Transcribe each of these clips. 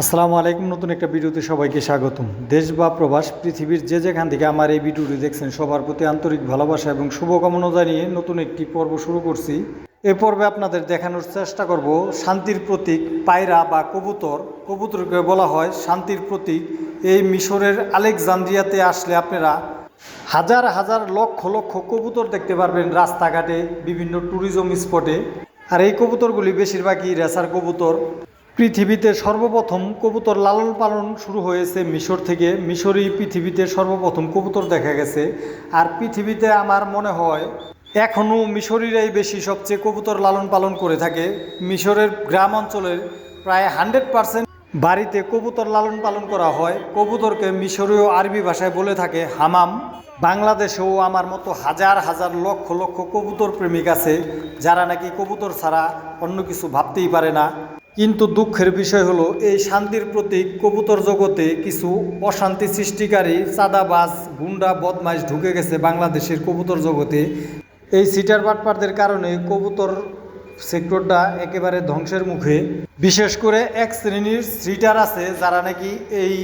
আসসালামু আলাইকুম। নতুন একটা ভিডিওতে সবাইকে স্বাগতম। দেশ বা প্রবাস, পৃথিবীর যে যেখান থেকে আমার এই ভিডিওটি দেখছেন, সবার প্রতি আন্তরিক ভালোবাসা এবং শুভকামনা জানিয়ে নতুন একটি পর্ব শুরু করছি। এ পর্বে আপনাদের দেখানোর চেষ্টা করব শান্তির প্রতীক, পায়রা বা কবুতর। কবুতরকে বলা হয় শান্তির প্রতীক। এই মিশরের আলেকজান্দ্রিয়াতে আসলে আপনারা হাজার হাজার লক্ষ লক্ষ কবুতর দেখতে পারবেন রাস্তাঘাটে, বিভিন্ন ট্যুরিজম স্পটে। আর এই কবুতরগুলি বেশিরভাগই রেসার কবুতর। পৃথিবীতে সর্বপ্রথম কবুতর লালন পালন শুরু হয়েছে মিশর থেকে। মিশরই পৃথিবীতে সর্বপ্রথম কবুতর দেখা গেছে। আর পৃথিবীতে আমার মনে হয় এখনও মিশরিরাই বেশি সবচেয়ে কবুতর লালন পালন করে থাকে। মিশরের গ্রাম অঞ্চলের প্রায় হান্ড্রেড পারসেন্ট বাড়িতে কবুতর লালন পালন করা হয়। কবুতরকে মিশরীয় আরবি ভাষায় বলে থাকে হামাম। বাংলাদেশেও আমার মতো হাজার হাজার লক্ষ লক্ষ কবুতর প্রেমিক আছে, যারা নাকি কবুতর ছাড়া অন্য কিছু ভাবতেই পারে না। কিন্তু দুঃখের বিষয় হলো, এই শান্তির প্রতীক কবুতর জগতে কিছু অশান্তি সৃষ্টিকারী চাঁদাবাজ, গুন্ডা, বদমাইশ ঢুকে গেছে বাংলাদেশের কবুতর জগতে। এই সিটার বাটপারদের কারণে কবুতর সেক্টরটা একেবারে ধ্বংসের মুখে। বিশেষ করে এক শ্রেণির সিটার আছে, যারা নাকি এই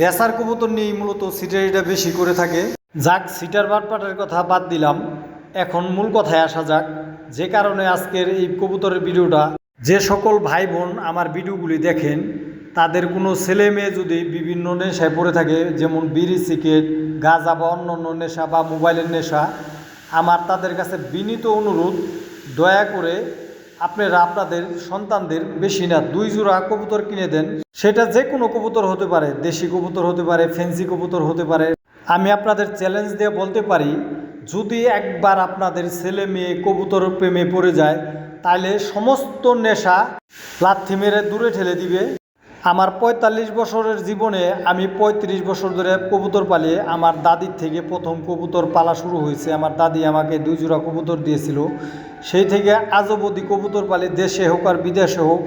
রেসার কবুতর নিয়ে মূলত সিটারিটা বেশি করে থাকে। যাক, সিটার বাটপাটের কথা বাদ দিলাম। এখন মূল কথায় আসা যাক, যে কারণে আজকের এই কবুতরের ভিডিওটা যে সকল ভাই বোন আমার ভিডিওগুলি দেখেন, তাদের কোনো ছেলে মেয়ে যদি বিভিন্ন নেশায় পড়ে থাকে, যেমন বিড়ি, সিগারেট, গাঁজা বা অন্য অন্য নেশা বা মোবাইলের নেশা, আমার তাদের কাছে বিনীত অনুরোধ, দয়া করে আপনারা আপনাদের সন্তানদের বেশি না, দুই জোড়া কবুতর কিনে দেন। সেটা যে কোনো কবুতর হতে পারে, দেশি কবুতর হতে পারে ফেন্সি কবুতর হতে পারে। আমি আপনাদের চ্যালেঞ্জ দিয়ে বলতে পারি, যদি একবার আপনাদের ছেলে মেয়ে কবুতর প্রেমে পড়ে যায় তাহলে সমস্ত নেশা লাথি মেরে দূরে ঠেলে দিবে। আমার পঁয়তাল্লিশ বছরের জীবনে আমি ৩৫ বছর ধরে কবুতর পালিয়ে আমার দাদির থেকে প্রথম কবুতর পালা শুরু হয়েছে। আমার দাদি আমাকে দুই জোড়া কবুতর দিয়েছিল। সেই থেকে আজ অবধি কবুতর পালি দেশে হোক আর বিদেশে হোক,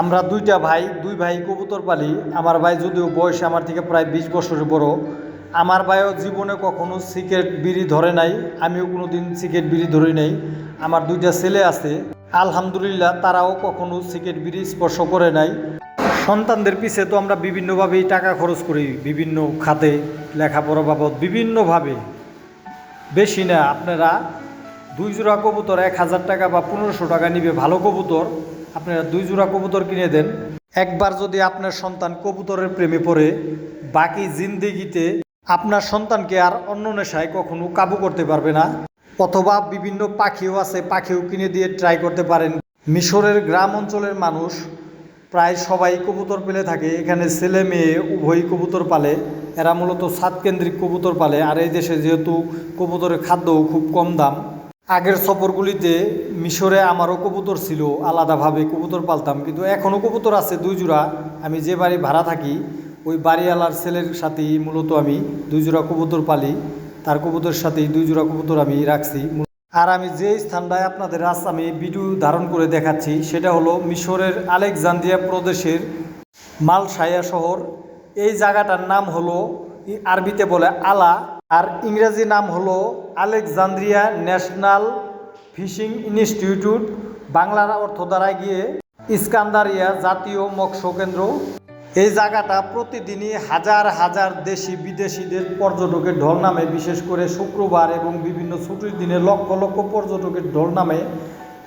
আমরা দুইটা ভাই, দুই ভাই কবুতর পালি। আমার ভাই যদিও বয়স আমার থেকে প্রায় বিশ বছরের বড়। আমার ভাইও জীবনে কখনো সিগারেট বিড়ি ধরে নাই। আমিও কোনো দিন সিগারেট বিড়ি ধরি নাই। আমার দুইটা ছেলে আছে। আলহামদুলিল্লাহ তারাও কখনো সিগারেট বিড়ি স্পর্শ করে নাই। সন্তানদের পিছে তো আমরা বিভিন্নভাবেই টাকা খরচ করি, বিভিন্ন খাতে লেখাপড়া বাবদ বিভিন্নভাবে। বেশি না, আপনারা দুই জোড়া কবুতর এক হাজার টাকা বা পনেরোশো টাকা নিবে, ভালো কবুতর। আপনারা দুই জোড়া কবুতর কিনে দেন। একবার যদি আপনার সন্তান কবুতরের প্রেমে পড়ে, বাকি জিন্দিগিতে আপনার সন্তানকে আর অন্য নেশায় কখনো কাবু করতে পারবে না। অথবা বিভিন্ন পাখিও আছে, পাখিও কিনে দিয়ে ট্রাই করতে পারেন। মিশরের গ্রাম অঞ্চলের মানুষ প্রায় সবাই কবুতর পেলে থাকে। এখানে ছেলে মেয়ে উভয়ই কবুতর পালে। এরা মূলত সাতকেন্দ্রিক কবুতর পালে। আর এই দেশে যেহেতু কবুতরের খাদ্যও খুব কম দাম, আগের সফরগুলিতে মিশরে আমারও কবুতর ছিল, আলাদাভাবে কবুতর পালতাম। কিন্তু এখনও কবুতর আছে দুই জোড়া। আমি যে বাড়ি ভাড়া থাকি, ওই বাড়িওয়ালার ছেলের সাথেই মূলত আমি দুই জোড়া কবুতর পালি। তার কবুতরের সাথেই দুই জোড়া কবুতর আমি রাখছি। আর আমি যে স্থানটায় আপনাদের আজ আমি ভিডিও ধারণ করে দেখাচ্ছি, সেটা হলো মিশরের আলেকজান্দ্রিয়া প্রদেশের মালসায়া শহর। এই জায়গাটার নাম হলো আরবিতে বলে আলা, আর ইংরেজি নাম হলো আলেকজান্দ্রিয়া ন্যাশনাল ফিশিং ইনস্টিটিউট। বাংলার অর্থ দ্বারায় গিয়ে ইস্কান্দারিয়া জাতীয় মৎস্য কেন্দ্র। এই জায়গাটা প্রতিদিনই হাজার হাজার দেশি বিদেশিদের পর্যটকের ঢল নামে, বিশেষ করে শুক্রবার এবং বিভিন্ন ছুটির দিনে লক্ষ লক্ষ পর্যটকের ঢল নামে।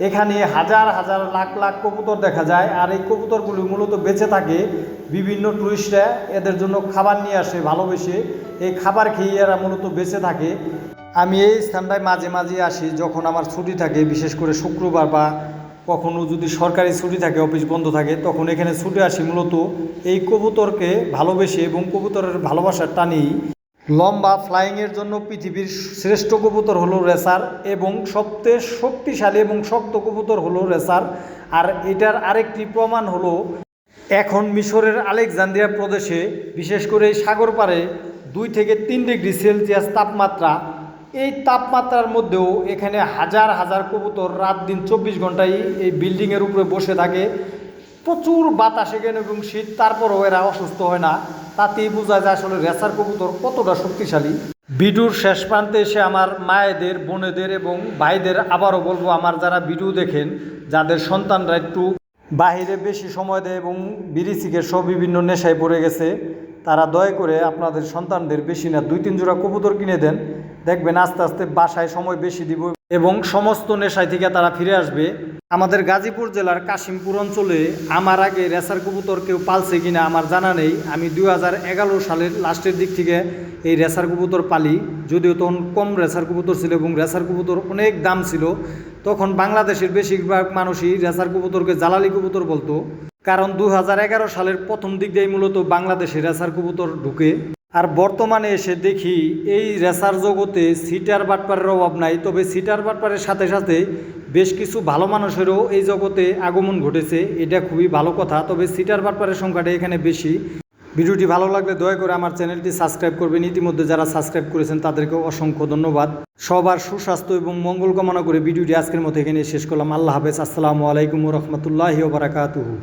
এখানে হাজার হাজার লাখ লাখ কবুতর দেখা যায় আর এই কবুতরগুলি মূলত বেঁচে থাকে বিভিন্ন টুরিস্টরা এদের জন্য খাবার নিয়ে আসে, ভালোবেসে। এই খাবার খেয়ে এরা মূলত বেঁচে থাকে। আমি এই স্থানটায় মাঝে মাঝে আসি যখন আমার ছুটি থাকে, বিশেষ করে শুক্রবার বা কখনো যদি সরকারি ছুটি থাকে, অফিস বন্ধ থাকে, তখন এখানে ছুটে আসি মূলত এই কবুতরকে ভালোবেসে এবং কবুতরের ভালোবাসার টানেই। লম্বা ফ্লাইংয়ের জন্য পৃথিবীর শ্রেষ্ঠ কবুতর হলো রেসার এবং সবচেয়ে শক্তিশালী এবং শক্ত কবুতর হলো রেসার। আর এটার আরেকটি প্রমাণ হলো, এখন মিশরের আলেকজান্দ্রিয়া প্রদেশে বিশেষ করে সাগর পাড়ে দুই থেকে তিন ডিগ্রি সেলসিয়াস তাপমাত্রা এই তাপমাত্রার মধ্যেও এখানে হাজার হাজার কবুতর রাত দিন চব্বিশ ঘন্টায় এই বিল্ডিংয়ের উপরে বসে থাকে। প্রচুর বাতাস এখানে এবং শীত, তারপরও এরা অসুস্থ হয় না। তাতেই বোঝা যায় আসলে রেসার কবুতর কতটা শক্তিশালী। ভিডিওর শেষ প্রান্তে এসে আমার মায়েদের, বোনেদের এবং ভাইদের আবারও বলব, আমার যারা ভিডিও দেখেন, যাদের সন্তানরা একটু বাহিরে বেশি সময় দেয় এবং বিড়ি সব বিভিন্ন নেশায় পড়ে গেছে তারা দয়া করে আপনাদের সন্তানদের বেশি না, দুই তিন জোড়া কবুতর কিনে দেন। দেখবেন আস্তে আস্তে বাসায় সময় বেশি দিব এবং সমস্ত নেশায় থেকে তারা ফিরে আসবে। আমাদের গাজীপুর জেলার কাশিমপুর অঞ্চলে আমার আগে রেসার কবুতর কেউ পালছে কিনা আমার জানা নেই। আমি দু হাজার এগারো সালের লাস্টের দিক থেকে এই রেসার কবুতর পালি। যদিও তখন কম রেসার কবুতর ছিল এবং রেসার কবুতর অনেক দাম ছিল। তখন বাংলাদেশের বেশিরভাগ মানুষই রেসার কবুতরকে জালালি কবুতর বলতো। কারণ দু হাজার এগারো সালের প্রথম দিক দিয়ে মূলত বাংলাদেশে রেসার কবুতর ঢুকে। আর বর্তমানে এসে দেখি এই রেসার জগতে সিটার বাটপারের অভাব নাই। তবে সিটার বাটপারের সাথে সাথে বেশ কিছু ভালো মানুষেরও এই জগতে আগমন ঘটেছে। এটা খুবই ভালো কথা। তবে সিটার বাটপারের সংখ্যাটা এখানে বেশি। ভিডিওটি ভালো লাগলে দয়া করে আমার চ্যানেলটি সাবস্ক্রাইব করবেন। ইতিমধ্যে যারা সাবস্ক্রাইব করেছেন তাদেরকে অসংখ্য ধন্যবাদ। সবার সুস্বাস্থ্য এবং মঙ্গল কামনা করে ভিডিওটি আজকের মতো এখানে শেষ করলাম। আল্লাহ হাফেজ। আসসালামু আলাইকুম রহমতুল্লাহ বারাকাতুহু।